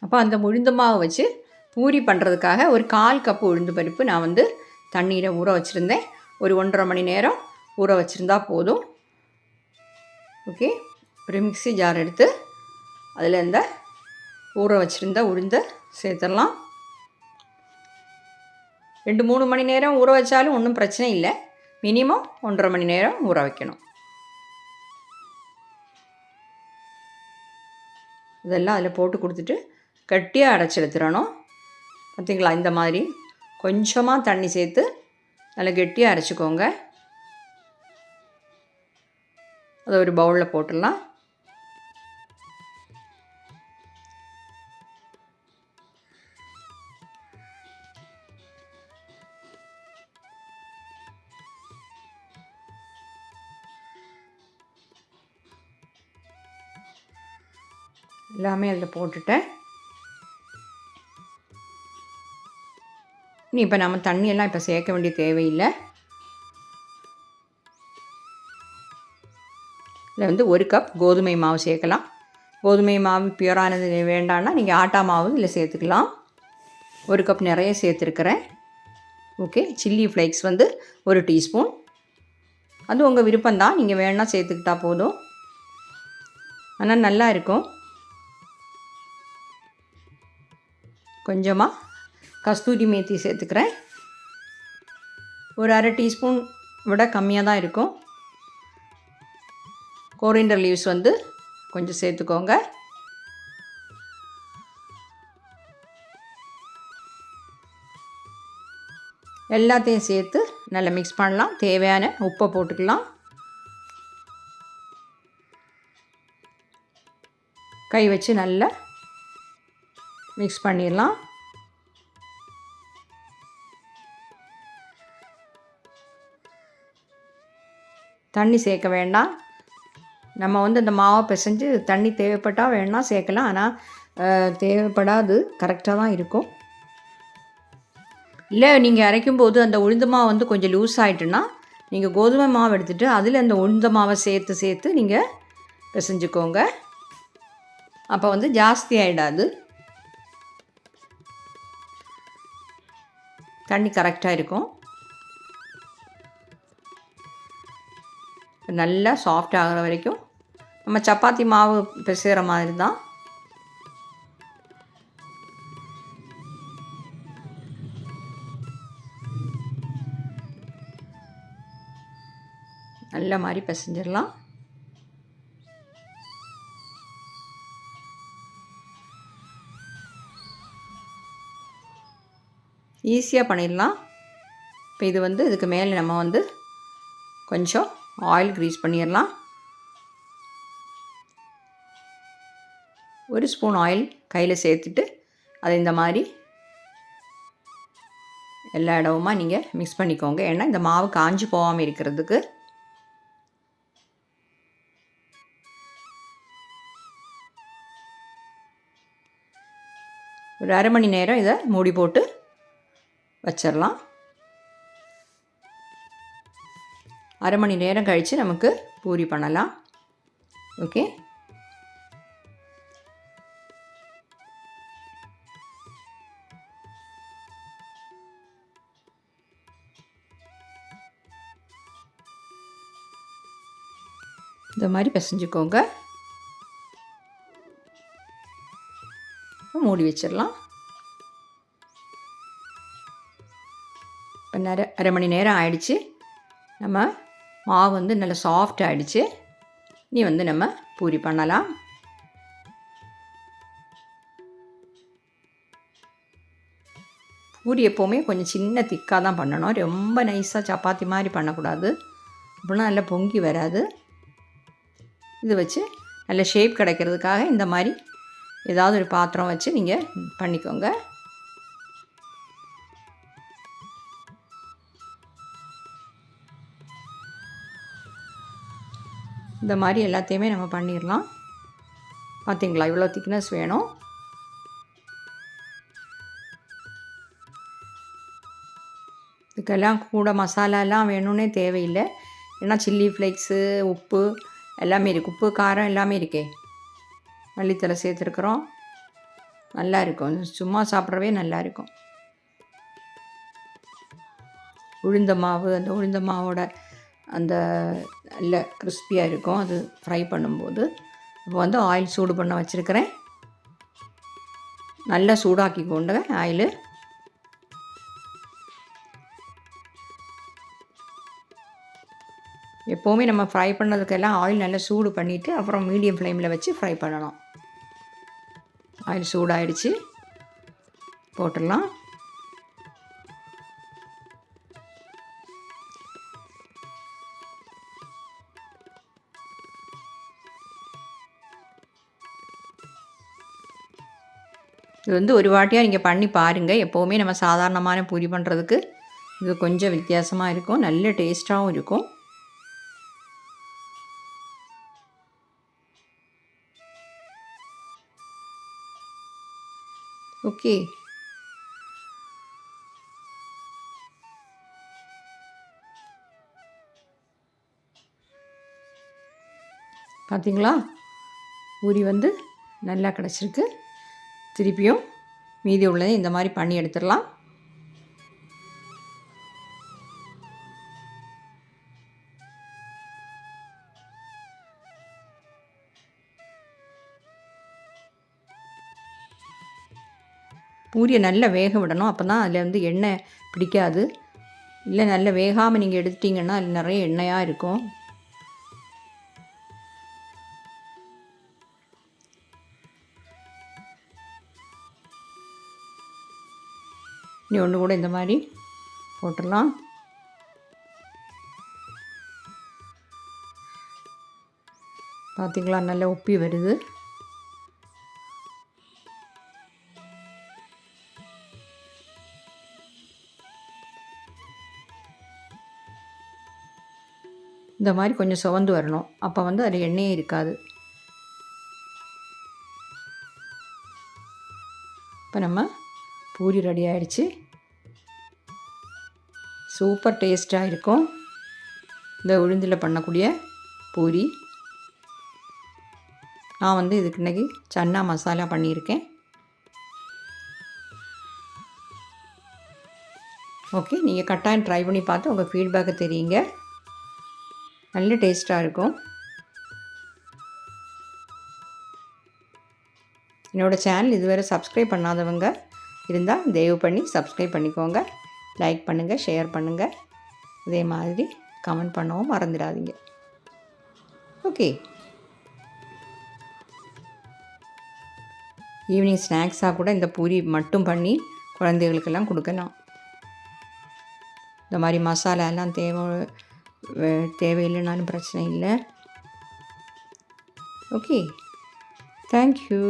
அப்போ அந்த உளுந்து மாவு வச்சு பூரி பண்ணுறதுக்காக ஒரு கால் கப்பு உளுந்து பருப்பு நான் வந்து தண்ணீரை ஊற வச்சுருந்தேன். ஒரு ஒன்றரை மணி நேரம் ஊற வச்சுருந்தா போதும். ஓகே. ஒரு மிக்ஸி ஜார் எடுத்து அதில் இந்த ஊற வச்சுருந்த உளுந்தை சேர்த்துடலாம். ரெண்டு மூணு மணி நேரம் ஊற வச்சாலும் ஒன்றும் பிரச்சனை இல்லை. மினிமம் ஒன்றரை மணி நேரம் ஊற வைக்கணும். இதெல்லாம் அதில் போட்டு கொடுத்துட்டு கட்டியாக அடைச்சி எடுத்துடணும். பார்த்தீங்களா இந்த மாதிரி கொஞ்சமாக தண்ணி சேர்த்து நல்லா கெட்டியாக அரைச்சிக்கோங்க. அதை ஒரு பவுலில் போட்டுடலாம். எல்லாமே அதில் போட்டுட்டேன். இனி இப்போ நம்ம தண்ணியெல்லாம் இப்போ சேர்க்க வேண்டிய தேவையில்லை. இதில் வந்து ஒரு கப் கோதுமை மாவு சேர்க்கலாம். கோதுமை மாவு பியூரானது வேண்டாம்னா நீங்கள் ஆட்டா மாவு இதில் சேர்த்துக்கலாம். ஒரு கப் நிறைய சேர்த்துருக்குறேன். ஓகே சில்லி ஃப்ளேக்ஸ் வந்து ஒரு டீஸ்பூன் அது உங்கள் விருப்பம்தான் நீங்கள் வேணால் சேர்த்துக்கிட்டா போதும். ஆனால் நல்லா இருக்கும். கொஞ்சமாக கஸ்தூரி மேத்தி சேர்த்துக்கிறேன். ஒரு அரை டீஸ்பூன் விட கம்மியாக தான் இருக்கும். கோரியண்டர் லீவ்ஸ் வந்து கொஞ்சம் சேர்த்துக்கோங்க. எல்லாத்தையும் சேர்த்து நல்லா மிக்ஸ் பண்ணலாம். தேவையான உப்பை போட்டுக்கலாம். கை வச்சு நல்லா மிக்ஸ் பண்ணிடலாம். தண்ணி சேர்க்க வேண்டாம். நம்ம வந்து அந்த மாவை பிசைஞ்சு தண்ணி தேவைப்பட்டால் வேணால் சேர்க்கலாம். ஆனால் தேவைப்படாது. கரெக்டாக தான் இருக்கும். இல்லை நீங்கள் அரைக்கும்போது அந்த உளுந்து மாவு வந்து கொஞ்சம் லூஸ் ஆகிட்டுன்னா நீங்கள் கோதுமை மாவு எடுத்துகிட்டு அதில் அந்த உளுந்த மாவை சேர்த்து சேர்த்து நீங்கள் பிசைஞ்சுக்கோங்க. அப்போ வந்து ஜாஸ்தி ஆகிடாது தண்ணி கரெக்டாக இருக்கும். நல்லா சாஃப்ட் ஆகிற வரைக்கும் நம்ம சப்பாத்தி மாவு பிசைகிற மாதிரி தான் நல்ல மாதிரி பிசைஞ்சிடலாம். ஈஸியாக பண்ணிடலாம். இப்போ இது வந்து இதுக்கு மேலே நம்ம வந்து கொஞ்சம் ஆயில் க்ரீஸ் பண்ணிடலாம். ஒரு ஸ்பூன் ஆயில் கையில் சேர்த்துட்டு அதை இந்த மாதிரி எல்லா இடமுமா நீங்கள் மிக்ஸ் பண்ணிக்கோங்க. ஏன்னா இந்த மாவு காஞ்சி போகாமல் இருக்கிறதுக்கு ஒரு அரை மணி நேரம் இதை மூடி போட்டு வச்சிடலாம். அரை மணி நேரம் கழித்து நமக்கு பூரி பண்ணலாம். ஓகே? இந்த மாதிரி பிசைஞ்சுக்கோங்க. மூடி வச்சிடலாம். இப்போ அரை மணி நேரம் ஆயிடுச்சு. நம்ம மாவு வந்து நல்லா சாஃப்ட் ஆகிடுச்சு நீ வந்து நம்ம பூரி பண்ணலாம். பூரி எப்போவுமே கொஞ்சம் சின்ன திக்காக தான் பண்ணணும். ரொம்ப நைஸாக சப்பாத்தி மாதிரி பண்ணக்கூடாது. அப்படின்னா நல்லா பொங்கி வராது. இது வச்சு நல்ல ஷேப் கிடைக்கிறதுக்காக இந்த மாதிரி ஏதாவது ஒரு பாத்திரம் வச்சு நீங்கள் பண்ணிக்கோங்க. இந்த மாதிரி எல்லாத்தையுமே நம்ம பண்ணிடலாம். பார்த்தீங்களா இவ்வளோ திக்னஸ் வேணும். இதுக்கெல்லாம் கூட மசாலாலாம் வேணும்னே தேவையில்லை. ஏன்னா சில்லி ஃப்ளேக்ஸு உப்பு எல்லாமே இருக்குது உப்பு காரம் எல்லாமே இருக்கே. மல்லித்தலை சேர்த்துருக்குறோம். நல்லா இருக்கும். சும்மா சாப்பிட்றவே நல்லா இருக்கும். உளுந்த மாவு அந்த உளுந்த மாவோட அந்த நல்ல கிறிஸ்பியாக இருக்கும். அது ஃப்ரை பண்ணும்போது. இப்போ வந்து ஆயில் சூடு பண்ண வச்சுருக்கிறேன். நல்லா சூடாக்கி கொண்டு ஆயிலு எப்போவுமே நம்ம ஃப்ரை பண்ணதுக்கெல்லாம் ஆயில் நல்லா சூடு பண்ணிவிட்டு அப்புறம் மீடியம் ஃப்ளேமில் வச்சு ஃப்ரை பண்ணணும் ஆயில் சூடாயிடுச்சு. போட்டுடலாம். இது வந்து ஒரு வாட்டியாக நீங்கள் பண்ணி பாருங்கள் எப்போவுமே நம்ம சாதாரணமான பூரி பண்ணுறதுக்கு இது கொஞ்சம் வித்தியாசமாக இருக்கும். நல்ல டேஸ்ட்டாகவும் இருக்கும். ஓகே. பார்த்தீங்களா பூரி வந்து நல்லா கிடச்சிருக்கு. திருப்பியும் மீதி உள்ளதை இந்த மாதிரி பண்ணி எடுத்துடலாம். பூரியை நல்லா வேக விடணும். அப்போ தான் அதில் வந்து எண்ணெய் பிடிக்காது. இல்லை நல்லா வேகாமல் நீங்கள் எடுத்துட்டிங்கன்னா அதில் நிறைய எண்ணெயாக இருக்கும். இனி ஒன்று கூட இந்த மாதிரி போட்டுடலாம். பார்த்திங்களா நல்லா உப்பி வருது. இந்த மாதிரி கொஞ்சம் சுவந்து வரணும். அப்போ வந்து அதில் எண்ணெயே இருக்காது. இப்போ நம்ம பூரி ரெடி ஆயிடுச்சு. சூப்பர் டேஸ்ட்டாக இருக்கும். இந்த உளுந்தில் பண்ணக்கூடிய பூரி. நான் வந்து இதுக்கு இன்றைக்கி சன்னா மசாலா பண்ணியிருக்கேன். ஓகே நீங்கள் கட்டாயம் ட்ரை பண்ணி பார்த்து உங்கள் ஃபீட்பேக்கை தெரியுங்க. நல்ல டேஸ்ட்டாக இருக்கும். என்னோடய சேனல் இதுவரை சப்ஸ்கிரைப் பண்ணாதவங்க இருந்தால் தயவு பண்ணி சப்ஸ்கிரைப் பண்ணிக்கோங்க. லைக் பண்ணுங்கள் ஷேர் பண்ணுங்கள் அதே மாதிரி கமெண்ட் பண்ணவும் மறந்துடாதீங்க. ஓகே ஈவினிங் ஸ்நாக்ஸாக கூட இந்த பூரி மட்டும் பண்ணி குழந்தைகளுக்கெல்லாம் கொடுக்கலாம். இந்த மாதிரி மசாலா எல்லாம் தேவை தேவையில்லைனாலும் பிரச்சனை இல்லை. Okay thank you